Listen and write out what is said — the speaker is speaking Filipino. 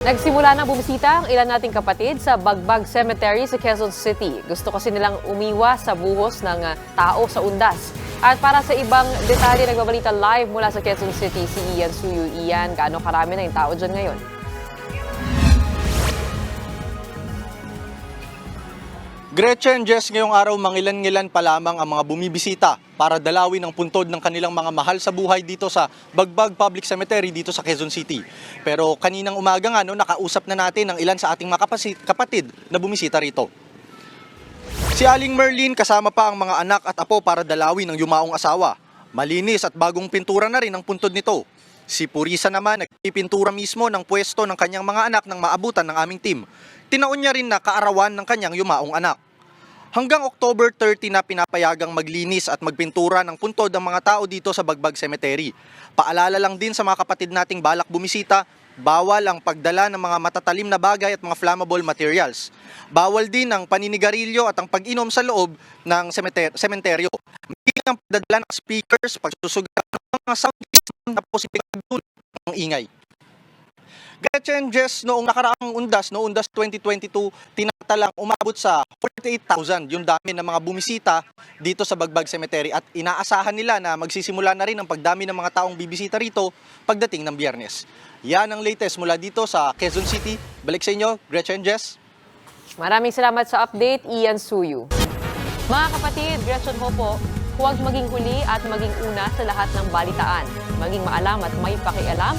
Nagsimula na bumisita ang ilan nating kapatid sa Bagbag Cemetery sa Quezon City. Gusto kasi nilang umiwas sa buhos ng ah, tao sa undas. At para sa ibang detalye, nagbabalita live mula sa Quezon City si Ian Suyu. Ian, gaano karami na yung tao dyan ngayon? Gretchen, Jess, ngayong araw mangilan-ngilan pa lamang ang mga bumibisita para dalawin ang puntod ng kanilang mga mahal sa buhay dito sa Bagbag Public Cemetery dito sa Quezon City. Pero kaninang umaga nga, no, nakausap na natin ang ilan sa ating mga kapatid na bumisita rito. Si Aling Merlin kasama pa ang mga anak at apo para dalawin ang yumaong asawa. Malinis at bagong pintura na rin ang puntod nito. Si Purisa naman nagpipintura mismo ng pwesto ng kanyang mga anak nang maabutan ng aming team. Tinaon niya rin na kaarawan ng kanyang yumaong anak. Hanggang October 30 na pinapayagang maglinis at magpintura ng puntod ang mga tao dito sa Bagbag Cemetery. Paalala lang din sa mga kapatid nating balak bumisita, bawal ang pagdala ng mga matatalim na bagay at mga flammable materials. Bawal din ang paninigarilyo at ang pag-inom sa loob ng sementer- sementeryo. Hindi ang pagdadala ng speakers, pagsusugat ng mga sound system na posibleng magdulot ng ingay. Gretchen Jess, noong nakaraang undas, no undas 2022, tinatalang umabot sa 48,000 yung dami ng mga bumisita dito sa Bagbag Cemetery at inaasahan nila na magsisimula na rin ang pagdami ng mga taong bibisita rito pagdating ng biyernes. Yan ang latest mula dito sa Quezon City. Balik sa inyo, Gretchen Jess. Maraming salamat sa update, Ian Suyu. Mga kapatid, Gretchen Hopo, huwag maging huli at maging una sa lahat ng balitaan. Maging maalam at may pakialam